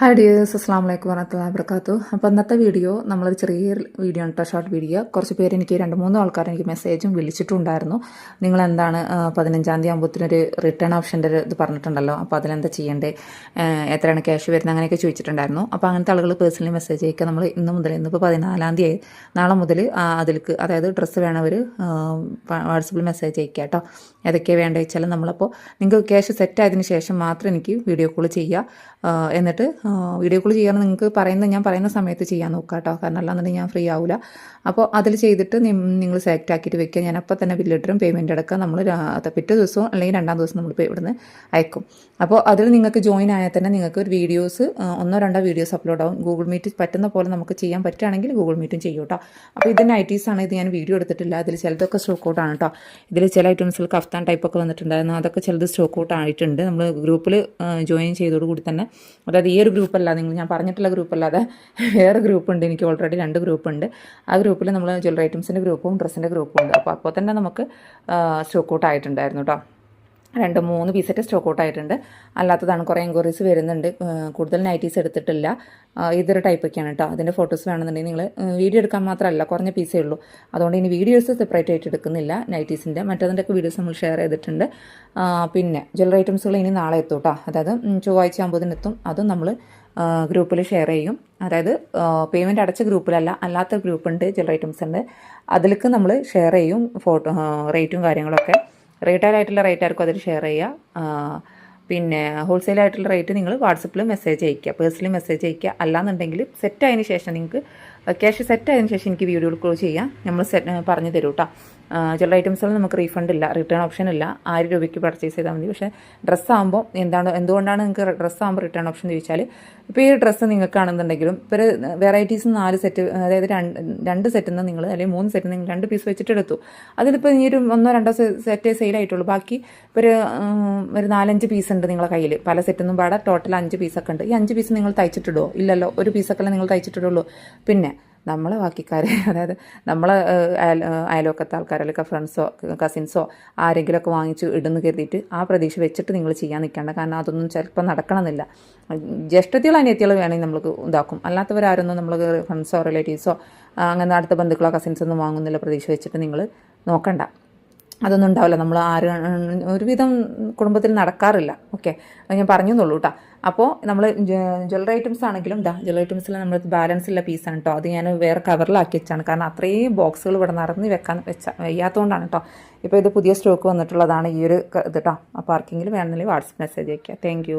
Hi dears അസ്സാം വലൈക്കും വരത്തുള്ള വർക്കാത്തു അപ്പോൾ ഇന്നത്തെ വീഡിയോ നമ്മളൊരു ചെറിയ വീഡിയോ ആണ് കേട്ടോ ഷോർട്ട് വീഡിയോ കുറച്ച് പേര് എനിക്ക് രണ്ട് മൂന്ന് ആൾക്കാർ എനിക്ക് മെസ്സേജും വിളിച്ചിട്ടുണ്ടായിരുന്നു. നിങ്ങൾ എന്താണ് പതിനഞ്ചാം തീയതി ആകുമ്പോഴത്തേനൊരു റിട്ടേൺ ഓപ്ഷന്റെ ഒരു ഇത് പറഞ്ഞിട്ടുണ്ടല്ലോ. അപ്പോൾ അതിലെന്താ ചെയ്യേണ്ടത് എത്രയാണ് ക്യാഷ് വരുന്നത് അങ്ങനെയൊക്കെ ചോദിച്ചിട്ടുണ്ടായിരുന്നു. അപ്പോൾ അങ്ങനത്തെ ആളുകൾ പേഴ്സണലി മെസ്സേജ് അയക്കുക. നമ്മൾ ഇന്ന് മുതൽ ഇന്നിപ്പോൾ പതിനാലാം തീയതി നാളെ മുതൽ അതിലേക്ക് അതായത് ഡ്രസ്സ് വേണവർ വാട്സപ്പിൽ മെസ്സേജ് അയക്കുക കേട്ടോ ഏതൊക്കെയാണ് വേണ്ടത് വെച്ചാൽ നമ്മളപ്പോൾ നിങ്ങൾക്ക് ക്യാഷ് സെറ്റ് ആയതിനു ശേഷം മാത്രം എനിക്ക് വീഡിയോ കോൾ ചെയ്യുക. എന്നിട്ട് വീഡിയോ കോൾ ചെയ്യാൻ നിങ്ങൾക്ക് പറയുന്ന ഞാൻ പറയുന്ന സമയത്ത് ചെയ്യാൻ നോക്കുക കേട്ടോ കാരണം അല്ലാന്നുണ്ടെങ്കിൽ ഞാൻ ഫ്രീ ആവില്ല അപ്പോൾ അതിൽ ചെയ്തിട്ട് നിങ്ങൾ സെലക്ട് ആക്കിയിട്ട് വെക്കുക. ഞാൻ അപ്പോൾ തന്നെ ബില്ലിട്ടും പേയ്മെന്റ് അടക്കുക നമ്മൾ പിറ്റേ ദിവസവും അല്ലെങ്കിൽ രണ്ടാം ദിവസം നമ്മൾ ഇവിടുന്ന് അയക്കും. അപ്പോൾ അതിൽ നിങ്ങൾക്ക് ജോയിൻ ആയാൽ തന്നെ നിങ്ങൾക്ക് ഒരു വീഡിയോസ് ഒന്നോ രണ്ടോ വീഡിയോസ് അപ്ലോഡ് ആവും. ഗൂഗിൾ മീറ്റ് പറ്റുന്ന പോലെ നമുക്ക് ചെയ്യാൻ പറ്റുകയാണെങ്കിൽ ഗൂഗിൾ മീറ്റും ചെയ്യും കേട്ടോ അപ്പോൾ ഇത് ആണ് ഇത് ഞാൻ വീഡിയോ എടുത്തിട്ടില്ല. അതിൽ ചിലതൊക്കെ സ്റ്റോക്ക് ഔട്ട് ആണ് കേട്ടോ ഇതിൽ ചില ഐറ്റംസിൽ കഫ്താൻ ടൈപ്പ് ഒക്കെ വന്നിട്ടുണ്ടായിരുന്നു. അതൊക്കെ ചിലത് സ്റ്റോക്ക് ഔട്ട് ആയിട്ടുണ്ട്. നമ്മൾ ഗ്രൂപ്പിൽ ജോയിൻ ചെയ്തോടുകൂടി തന്നെ. അതായത് ഈ ഒരു ഗ്രൂപ്പല്ല. നിങ്ങൾ ഞാൻ പറഞ്ഞിട്ടുള്ള ഗ്രൂപ്പ് അല്ലാതെ വേറെ ഗ്രൂപ്പ് ഉണ്ട് എനിക്ക് ഓൾറെഡി രണ്ട് ഗ്രൂപ്പ് ഉണ്ട് ആ ഗ്രൂപ്പിൽ നമ്മൾ ജ്വല്ലറി ഐറ്റംസിന്റെ ഗ്രൂപ്പും ഡ്രസ്സിന്റെ ഗ്രൂപ്പും ഉണ്ട്. അപ്പോൾ അപ്പോൾ തന്നെ നമുക്ക് സ്റ്റോക്ക് ഔട്ട് ആയിട്ടുണ്ടായിരുന്നു കേട്ടോ രണ്ട് മൂന്ന് പീസറ്റ് സ്റ്റോക്ക് ഔട്ട് ആയിട്ടുണ്ട്. അല്ലാത്തതാണ് കുറേ എൻക്വയറീസ് വരുന്നുണ്ട്. കൂടുതൽ നൈറ്റീസ് എടുത്തിട്ടില്ല. ഇതൊരു ടൈപ്പൊക്കെയാണ് കേട്ടോ അതിന്റെ ഫോട്ടോസ് വേണമെന്നുണ്ടെങ്കിൽ നിങ്ങൾ വീഡിയോ എടുക്കാൻ മാത്രമല്ല കുറഞ്ഞ പീസേ ഉള്ളൂ. അതുകൊണ്ട് ഇനി വീഡിയോസ് സെപ്പറേറ്റ് ആയിട്ട് എടുക്കുന്നില്ല നൈറ്റീസിന്റെ മറ്റതിന്റെ ഒക്കെ വീഡിയോസ് നമ്മൾ ഷെയർ ചെയ്തിട്ടുണ്ട്. പിന്നെ ജ്വല്ലറി ഐറ്റംസുകൾ ഇനി നാളെ എത്തും കേട്ടോ അതായത് ചൊവ്വാഴ്ച ആകുമ്പോഴത്തേന് എത്തും. അതും നമ്മൾ ഗ്രൂപ്പിൽ ഷെയർ ചെയ്യും. അതായത് പേയ്മെന്റ് അടച്ച ഗ്രൂപ്പിലല്ല അല്ലാത്ത ഗ്രൂപ്പുണ്ട് ജ്വല്ലറി ഐറ്റംസ് ഉണ്ട്. അതിലേക്ക് നമ്മൾ ഷെയർ ചെയ്യും ഫോട്ടോ റേറ്റും കാര്യങ്ങളൊക്കെ. റീറ്റെയിൽ ആയിട്ടുള്ള റേറ്റ് ആയിരിക്കും അതിൽ ഷെയർ ചെയ്യുക. പിന്നെ ഹോൾസെയിൽ ആയിട്ടുള്ള റേറ്റ് നിങ്ങൾ വാട്സപ്പിൽ മെസ്സേജ് അയക്കുക പേഴ്സണലി മെസ്സേജ് അയക്കുക അല്ലാന്നുണ്ടെങ്കിൽ സെറ്റ് ആയതിനു ശേഷം നിങ്ങൾക്ക് ക്യാഷ് സെറ്റ് ആയതിനു ശേഷം എനിക്ക് വീഡിയോ കോൾ ചെയ്യാം. നമ്മൾ പറഞ്ഞു തരും കേട്ടോ ചില ഐറ്റംസുകൾ നമുക്ക് റീഫണ്ട് ഇല്ല റിട്ടേൺ ഓപ്ഷൻ ഇല്ല. ആയിരം രൂപയ്ക്ക് പർച്ചേസ് ചെയ്താൽ മതി. പക്ഷേ ഡ്രസ്സ് ആകുമ്പോൾ എന്താണ് എന്തുകൊണ്ടാണ് നിങ്ങൾക്ക് ഡ്രസ്സ് ആകുമ്പോൾ റിട്ടേൺ ഓപ്ഷൻ എന്ന് ചോദിച്ചാൽ ഇപ്പോൾ ഈ ഡ്രസ്സ് നിങ്ങൾക്കാണെന്നുണ്ടെങ്കിലും ഇപ്പോൾ വെറൈറ്റീസ് നാല് സെറ്റ് അതായത് രണ്ട് രണ്ട് സെറ്റിൽ നിന്ന് നിങ്ങൾ അല്ലെങ്കിൽ മൂന്ന് സെറ്റിൽ നിങ്ങൾ രണ്ട് പീസ് വെച്ചിട്ട് എടുത്തു. അതിലിപ്പോൾ ഇനി ഒരു ഒന്നോ രണ്ടോ സെറ്റ് സെയിൽ ആയിട്ടുള്ളൂ. ബാക്കി ഇപ്പോൾ ഒരു ഒരു നാലഞ്ച് പീസ് ഉണ്ട് നിങ്ങളെ കയ്യിൽ പല സെറ്റൊന്നും പാടെ. ടോട്ടൽ അഞ്ച് പീസൊക്കെ ഉണ്ട്. ഈ അഞ്ച് പീസ് നിങ്ങൾ തയ്ച്ചിട്ടിടുമോ ഇല്ലല്ലോ. ഒരു പീസൊക്കെ നിങ്ങൾ തയ്ച്ചിട്ടിടുള്ളൂ. പിന്നെ നമ്മളെ ബാക്കിക്കാരെ അതായത് നമ്മളെ അയലോക്കത്തെ ആൾക്കാർ അല്ലെങ്കിൽ ഫ്രണ്ട്സോ കസിൻസോ ആരെങ്കിലുമൊക്കെ വാങ്ങിച്ച് ഇടുന്ന് കരുതിയിട്ട് ആ പ്രതീക്ഷ വെച്ചിട്ട് നിങ്ങൾ ചെയ്യാൻ നിൽക്കേണ്ട. കാരണം അതൊന്നും ചിലപ്പോൾ നടക്കണമെന്നില്ല. ജ്യേഷ്ഠത്തികൾ അനിയത്തികൾ വേണമെങ്കിൽ നമ്മൾക്ക് ഇതാക്കും. അല്ലാത്തവരാരൊന്നും നമ്മൾ ഫ്രണ്ട്സോ റിലേറ്റീവ്സോ അങ്ങനെ അടുത്ത ബന്ധുക്കളോ കസിൻസോ ഒന്നും വാങ്ങുന്നില്ല പ്രതീക്ഷ വെച്ചിട്ട് നിങ്ങൾ നോക്കണ്ട. അതൊന്നും ഉണ്ടാവില്ല. നമ്മൾ ആര് ഒരുവിധം കുടുംബത്തിൽ നടക്കാറില്ല. ഓക്കെ അത് ഞാൻ പറഞ്ഞു എന്നുള്ളൂ കേട്ടോ അപ്പോൾ നമ്മൾ ജ്വല്ലറി ഐറ്റംസ് ആണെങ്കിലും ഇതാ ജ്വല്ലറി ഐറ്റംസിൽ നമ്മൾ ബാലൻസ് ഉള്ള പീസാണ് കേട്ടോ അത് ഞാൻ വേറെ കവറിലാക്കി വെച്ചാണ് കാരണം അത്രയും ബോക്സുകൾ ഇവിടെ നിറഞ്ഞ് വെക്കാൻ വെച്ച വയ്യാത്തതുകൊണ്ടാണ് കേട്ടോ ഇപ്പോൾ ഇത് പുതിയ സ്റ്റോക്ക് വന്നിട്ടുള്ളതാണ് ഈ ഒരു ഇത് കേട്ടോ അപ്പോൾ ആർക്കെങ്കിലും വേണമെങ്കിൽ വാട്സപ്പ് മെസ്സേജ് അയയ്ക്കുക താങ്ക്